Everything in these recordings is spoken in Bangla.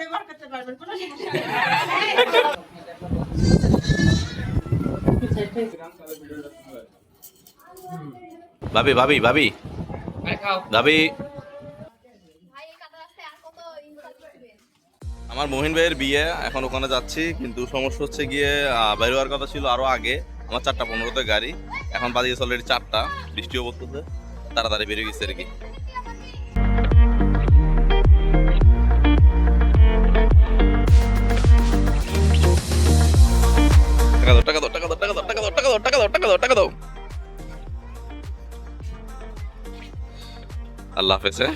ব্যবহার করতে পারবেন কোনো সমস্যা ভাবি ভাবি ভাবি। ভাবি। ভাই এই কাদা রাস্তায় আর কত ইনসাল্ট করবেন? আমার মহিন ভাইয়ের বিয়ে এখন ওখানে যাচ্ছি কিন্তু সমস্যা হচ্ছে গিয়ে বের হওয়ার কথা ছিল আরও আগে। আমার চারটা পনেরোতে গাড়ি এখন বাজিয়েছে অলরেডি চারটা বৃষ্টিও পড়তেছে তাড়াতাড়ি বেরিয়ে গেছে আর কি। টাকা দাও টাকা দাও টাকা দাও টাকা দাও টাকা দাও টাকা দাও টাকা দাও টাকা দাও টাকা দাও। আল্লাহ হাফেজ হ্যাঁ?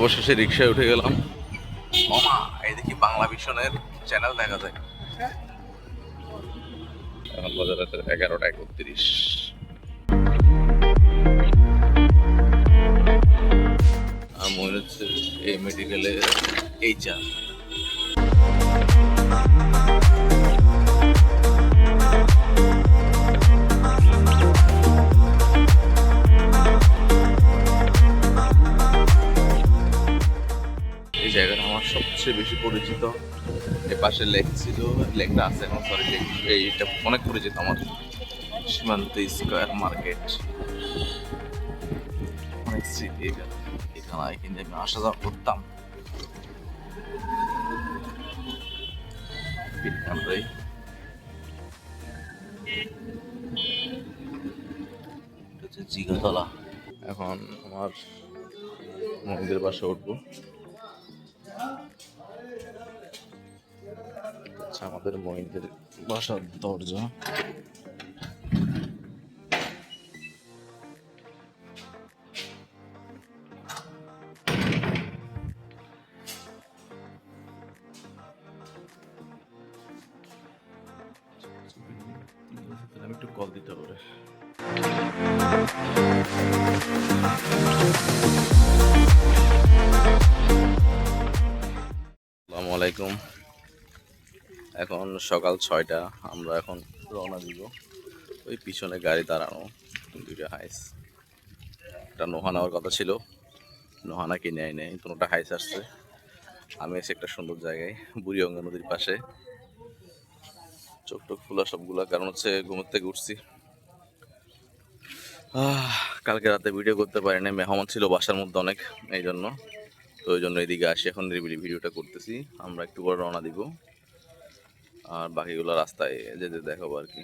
অবশেষে রিক্সায় উঠে গেলাম। মামা এই দেখি বাংলা ভিশনের চ্যানেল দেখা যায়। এখন বাজার এগারোটা একত্রিশ। আর মনে হচ্ছে এই মেডিকেলে এই সবচেয়ে বেশি পরিচিত। এ পাশে লেক ছিল, লেকটা আছে এখন সরি লেক এইটা অনেক পরিচিত আমার। সীমান্ত স্কোয়ার মার্কেট। অনেক স্মৃতি এখানে। এখানে আমি আসা যাওয়া করতাম। জিগাতলা। এখন আমার মন্দির পাশে উঠবো। আমাদের মহিনদের বাসার দরজা সকাল ছয়টা, আমরা এখন রওনা দিব ওই পিছনে গাড়ি দাঁড়ানো দুইটা হাইস একটা নোহা নেওয়ার কথা ছিল। নোহানা কিনে আই নেই দুটা হাইস আসছে। আমি এসে একটা সুন্দর জায়গায়, বুড়িগঙ্গা নদীর পাশে। চোখ টোক ফুলা সবগুলা, কারণ হচ্ছে ঘুমের থেকে উঠছি। কালকে রাতে ভিডিও করতে পারি না মেহমান ছিল বাসার মধ্যে অনেক এই জন্য তো ওই জন্য এদিকে আসি, এখন নিরিবিলি ভিডিওটা করতেছি। আমরা একটু পর রওনা দিব। আর বাকিগুলো রাস্তায় যেতে দেখাবো আর কি।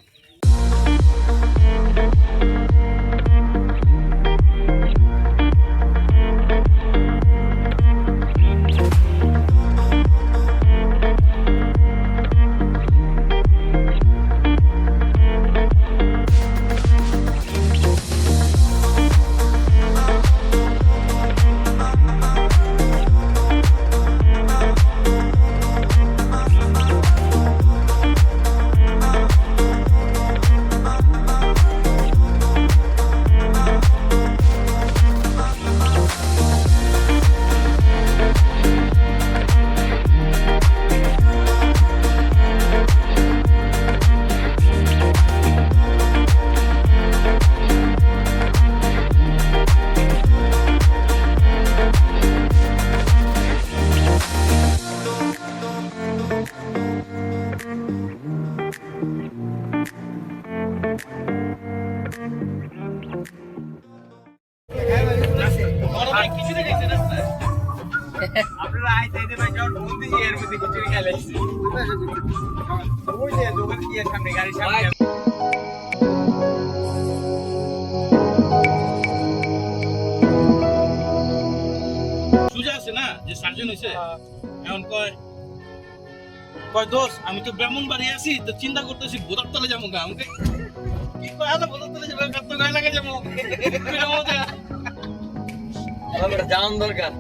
সুজা আছে না? যে সার্জন হয়েছে এখন কয় কয়, দোষ, আমি তো ব্রাহ্মণ বাড়ি আছি, তো চিন্তা করতেছি বোধার তলে যাব গা, আমাকে? কি কয় আদা বোধার তলে যাব, গায়ে লাগে যাব। দরকার।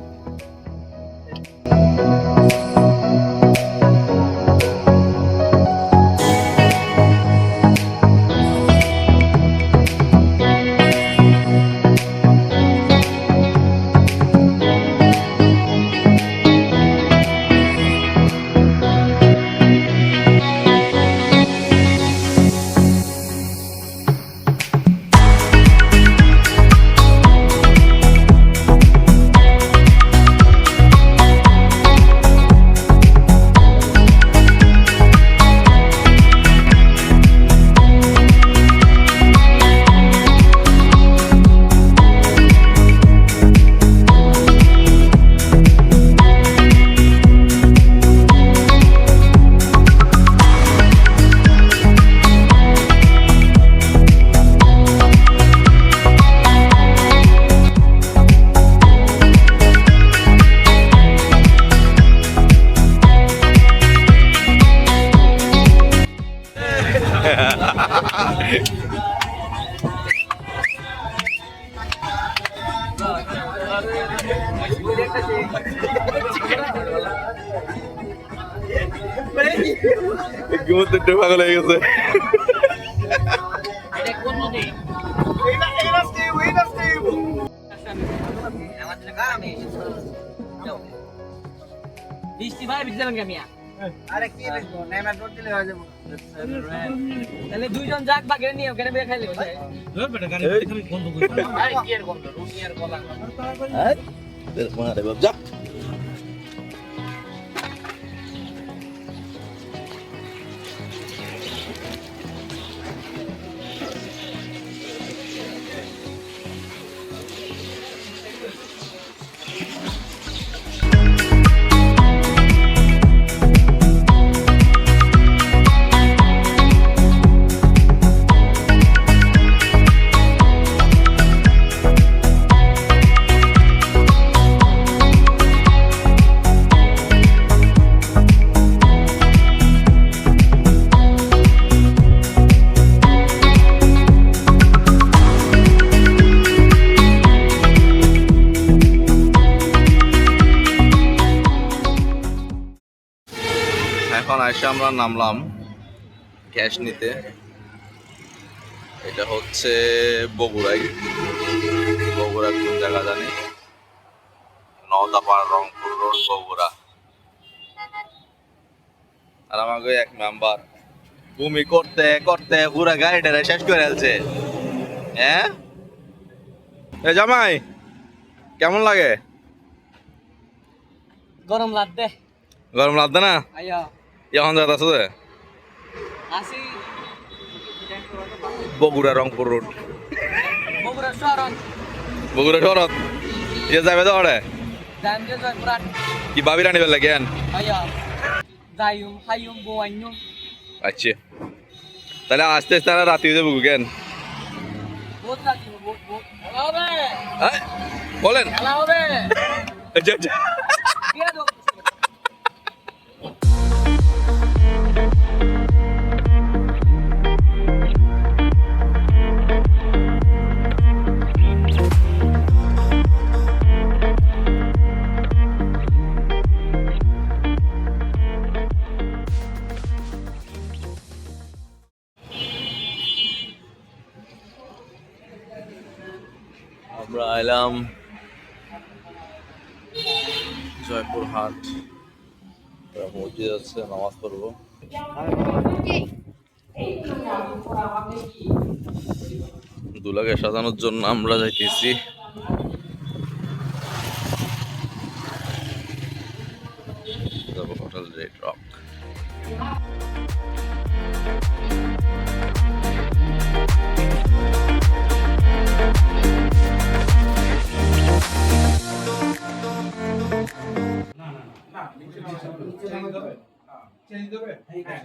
বৃষ্টি যাবেন কেমিয়া আরে কি লিখব? নেমে দৌড় দিলে হয়ে যাব। তাহলে দুইজন যাক বা গেরে নিও গেরে বের খাইলে বুঝে বেটা গাড়ি আমি বন্ধ করি। আরে কি এর গন্ধ? রুটি আর গলা মারে বাপ যা আমরা নামলাম গ্যাস নিতে। এটা হচ্ছে বগুড়াই বগুড়া কোন জায়গা জানি? নওদাপাড় রংপুর রোড বগুড়া। আর আমাকে এক মেম্বার ভূমি করতে করতে পুরা গাড়িটা শেষ করে ফেলছে। হ্যাঁ? এ জামাই কেমন লাগে? গরম লাগবে। গরম লাগবে না? আইয়া এখন যাত আছে যে? বগুড়া রংপুর রোড বগুড়া শহর ইয়ে যাবে তো ওরে কি ভাবি রানি বেলা বোয়াইম আচ্ছা। তাহলে আস্তে আস্তে আর রাতে যাব হ্যাঁ? বলেন। আচ্ছা আচ্ছা। হাট। মসজিদ আছে নামাজ পড়ব। দুলাকে সাজানোর জন্য আমরা যাইতেছি।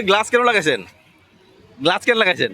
গ্লাস কেন লাগাইছেন? গ্লাস কেন লাগাইছেন?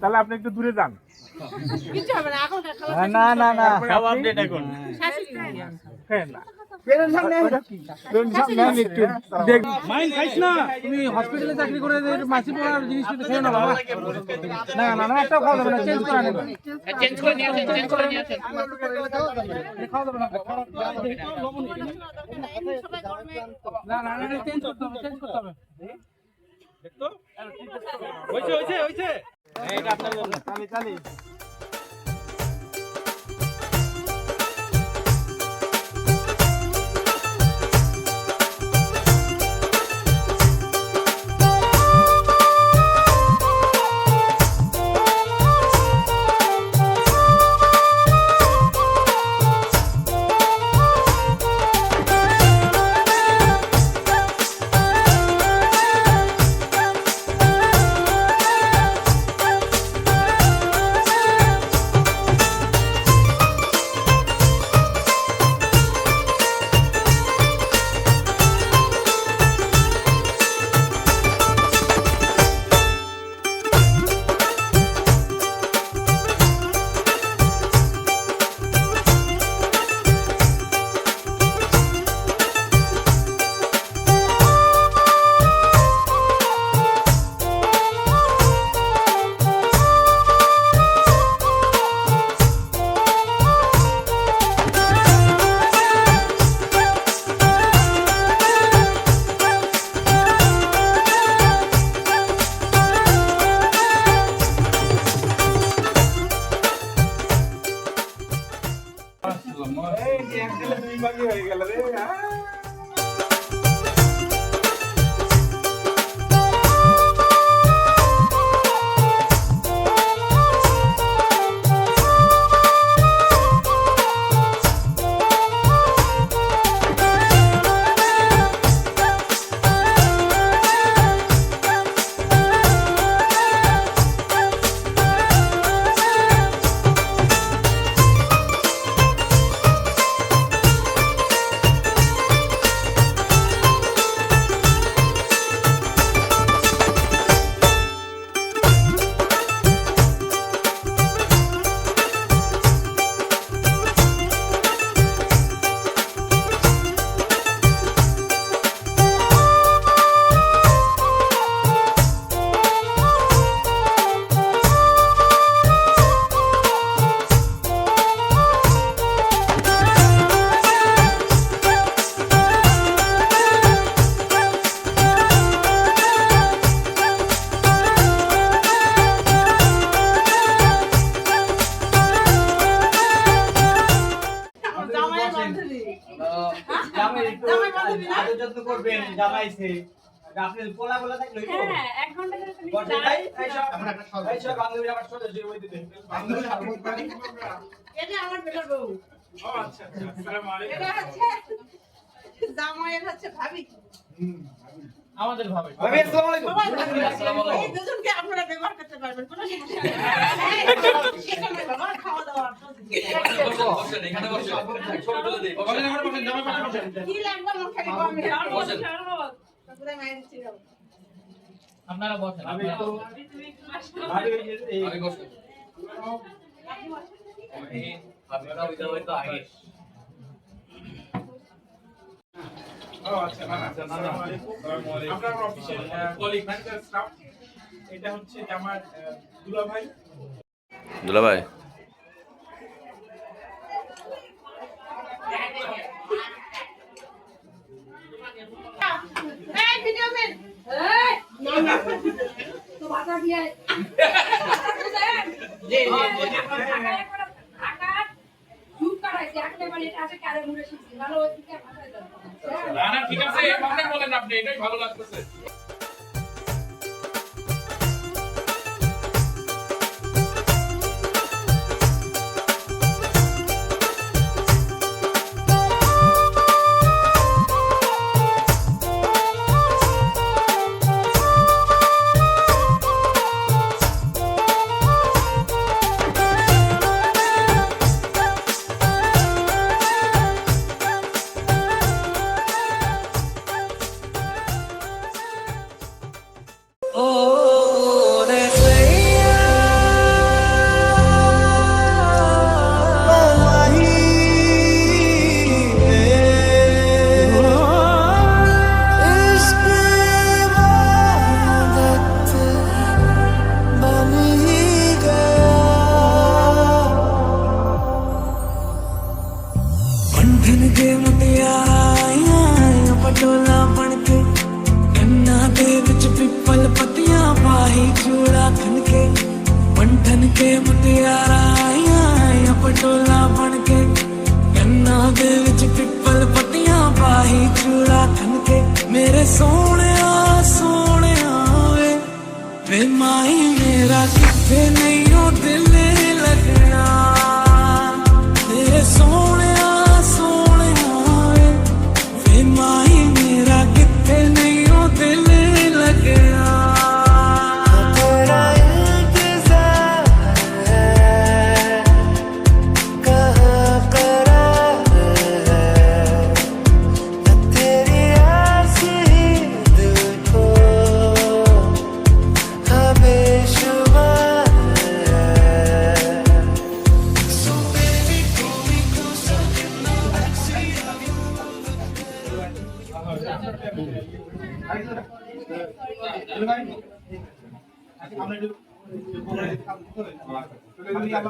তাহলে আপনি একটু দূরে যান। না না না না। সব আপডেট এখন। মাইন খাইছ না। তুমি হসপিটালে চাকরি করে যে পড়ার জিনিস খেয়ে না বাবা। না না না একটা খাওয়া যাবে না চেঞ্জ করে নেবে চেঞ্জ করে নিয়ে চেঞ্জ করে নিয়ে খাওয়া যাবে না না। না। না চেঞ্জ করতে হবে চেঞ্জ করতে হবে। হয়েছে হয়েছে হয়েছে Thank যত্ন করবেন জামাইছে। আপনি পোলা পোলা থাকলে হ্যাঁ এক ঘণ্টা ধরে তুমি বসে যাই, এই সব- এই সব বান্ধবীরা আমার সাথে যে ওই দিতে। এটা আমার বেটার বউ। এটা হচ্ছে জামাইয়ের হচ্ছে ভাবি। আমাদের ভাবে। ভাবি, আসসালামু আলাইকুম। এই দুজনকে আপনারা ব্যবহার করতে পারবেন কোনো সমস্যা নেই। এখানে বাবা খাওয়া দাওয়া কি লাগবে মুখ খালি কমে তারপরে মায়ের ছিল আপনারা বসেন আমি আপনারা তো বসেন। ভাবি ওই যে এই- আপনার অফিসের কলিগ ম্যানেজার স্টাফ এটা হচ্ছে আমার দুলা ভাই দুলা ভাই এই ভিডিও মেন তো বাতা দিয়ে না না ঠিক আছে বলেন আপনি এটাই ভালো লাগতেছে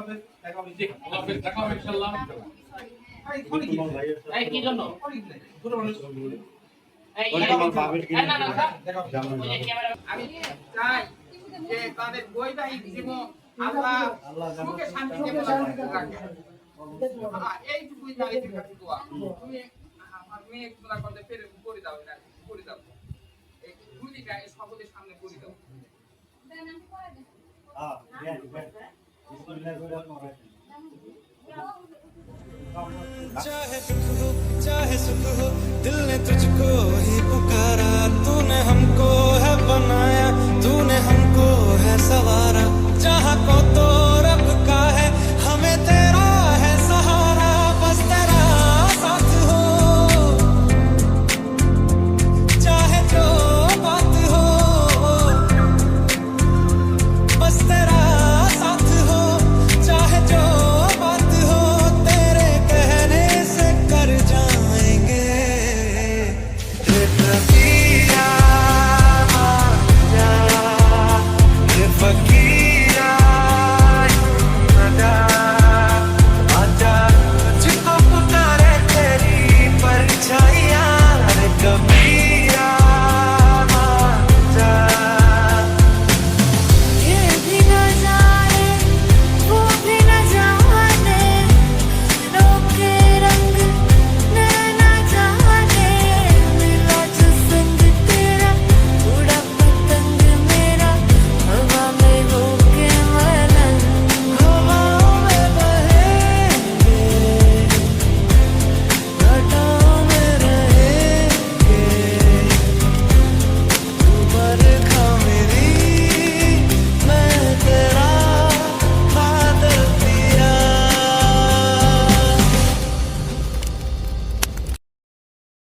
আমি দেখা হবে। দেখা হবে ইনশাআল্লাহ এই, কি? জন্য? খনি মানুষ। হবে। আমি চাই যে তাদের বৈবাহিক জীবন আল্লাহ সুখে শান্তিতে হ্যাঁ, এইটুকুই চাইছি কাছে দোয়া। তুমি আমার মেয়ে তোলা করতে ফের করে দাও এটা করে দাও। এই দুদিটা সকলের সামনে করে দাও। चाहे दुख हो चाहे सुख हो, दिल ने तुझको ही पुकारा, तूने हमको है बनाया, तूने हमको है